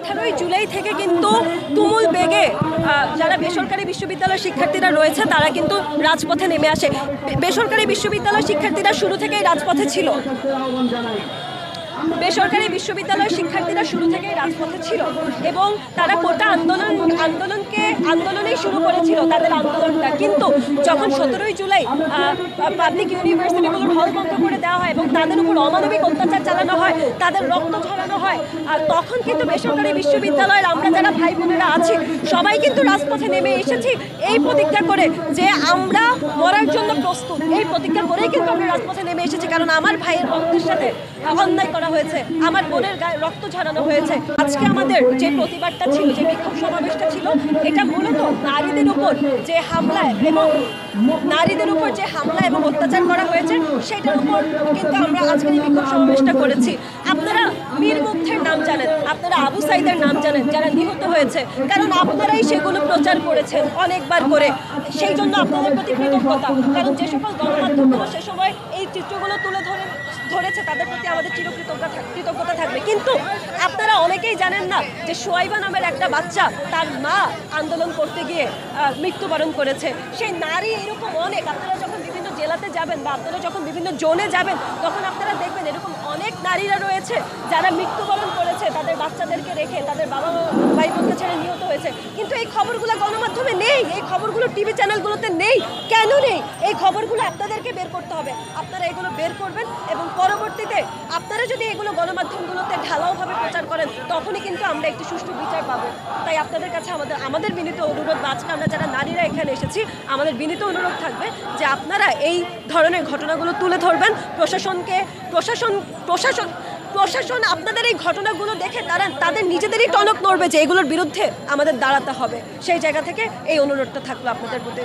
আঠারোই জুলাই থেকে কিন্তু তুমুল বেগে যারা বেসরকারি বিশ্ববিদ্যালয়ের শিক্ষার্থীরা রয়েছে, তারা কিন্তু রাজপথে নেমে আসে। বেসরকারি বিশ্ববিদ্যালয় শিক্ষার্থীরা শুরু থেকেই রাজপথে ছিল। বেসরকারি বিশ্ববিদ্যালয়ের শিক্ষার্থীরা শুরু থেকেই রাজপথে ছিল এবং তারা কোটা আন্দোলন, আন্দোলনকে, আন্দোলনেই শুরু করেছিল তাদের আন্দোলনটা। কিন্তু যখন সতেরোই জুলাই পাবলিক ইউনিভার্সিটিগুলোর হল বন্ধ করে দেওয়া হয় এবং তাদের উপর অমানবিক অত্যাচার চালানো হয়, তাদের রক্ত ঝরানো হয়, আর তখন কিন্তু বেসরকারি বিশ্ববিদ্যালয়ের আমরা যারা ভাই বোনেরা আছি, সবাই কিন্তু রাজপথে নেমে এসেছি এই প্রতিজ্ঞা করে যে আমরা মরার জন্য প্রস্তুত। এই প্রতিজ্ঞা করেই কিন্তু আমরা রাজপথে নেমে এসেছি, কারণ আমার ভাইয়ের রক্তের সাথে অন্যায় করা হয়েছে, আমার বোনের গায়ে রক্ত ঝরানো হয়েছে। আজকে আমাদের যে প্রতিবাদটা ছিল, যে বিক্ষোভ সমাবেশটা ছিল, এটা মূলত নারীদের উপর যে হামলায় এবং নারীদের উপর যে হামলা এবং অত্যাচার করা হয়েছে, সেটার উপর কিন্তু আমরা আজকে বিক্ষোভ সমাবেশটা করেছি। আপনারা মীর মুগ্ধের নাম জানেন। আপনারা আবু সাইদের নাম জানেন, যারা নিহত হয়েছে। কারণ আপনারাই সেগুলো প্রচার করেছেন অনেকবার করে। সেই জন্য আপনাদের প্রতি কৃতজ্ঞতা। কারণ যে সকল গণমাধ্যমগুলো সে সময় এই চিত্রগুলো তুলে ধরে ধরেছে, তাদের প্রতি আমাদের চিরকৃতজ্ঞতা কৃতজ্ঞতা থাকবে। কিন্তু আপনারা অনেকেই জানেন না যে সোয়াইবা নামের একটা বাচ্চা তার মা আন্দোলন করতে গিয়ে মৃত্যুবরণ করেছে। সেই নারী এরকম অনেক। আপনারা যখন বিভিন্ন জেলাতে যাবেন বা আপনারা যখন বিভিন্ন জোনে যাবেন, তখন আপনারা দেখবেন এরকম অনেক নারীরা রয়েছে যারা মৃত্যুবরণ করেছে, তাদের বাচ্চাদেরকে রেখে তাদের বাবা মা- ভাই বোনকে ছেড়ে নিহত হয়েছে। কিন্তু এই খবরগুলো গণমাধ্যমে নেই, এই খবরগুলো টিভি চ্যানেলগুলোতে নেই। কেন নেই? এই খবরগুলো আপনাদেরকে বের করতে হবে। আপনারা এগুলো বের করবেন এবং পরবর্তীতে আপনারা যদি এগুলো গণমাধ্যমগুলোতে ঢালাওভাবে প্রচার করেন, তখনই কিন্তু আমরা একটি সুষ্ঠু বিচার পাবো। আপনাদের কাছে আমাদের আমাদের বিনীত অনুরোধ বা আজকে আমরা যারা নারীরা এখানে এসেছি, আমাদের বিনীত অনুরোধ থাকবে যে আপনারা এই ধরনের ঘটনাগুলো তুলে ধরবেন। প্রশাসনকে, প্রশাসন প্রশাসন প্রশাসন আপনাদের এই ঘটনাগুলো দেখে তারা, তাদের নিজেদেরই টনক নড়বে যে এগুলোর বিরুদ্ধে আমাদের দাঁড়াতে হবে। সেই জায়গা থেকে এই অনুরোধটা থাকল আপনাদের প্রতি।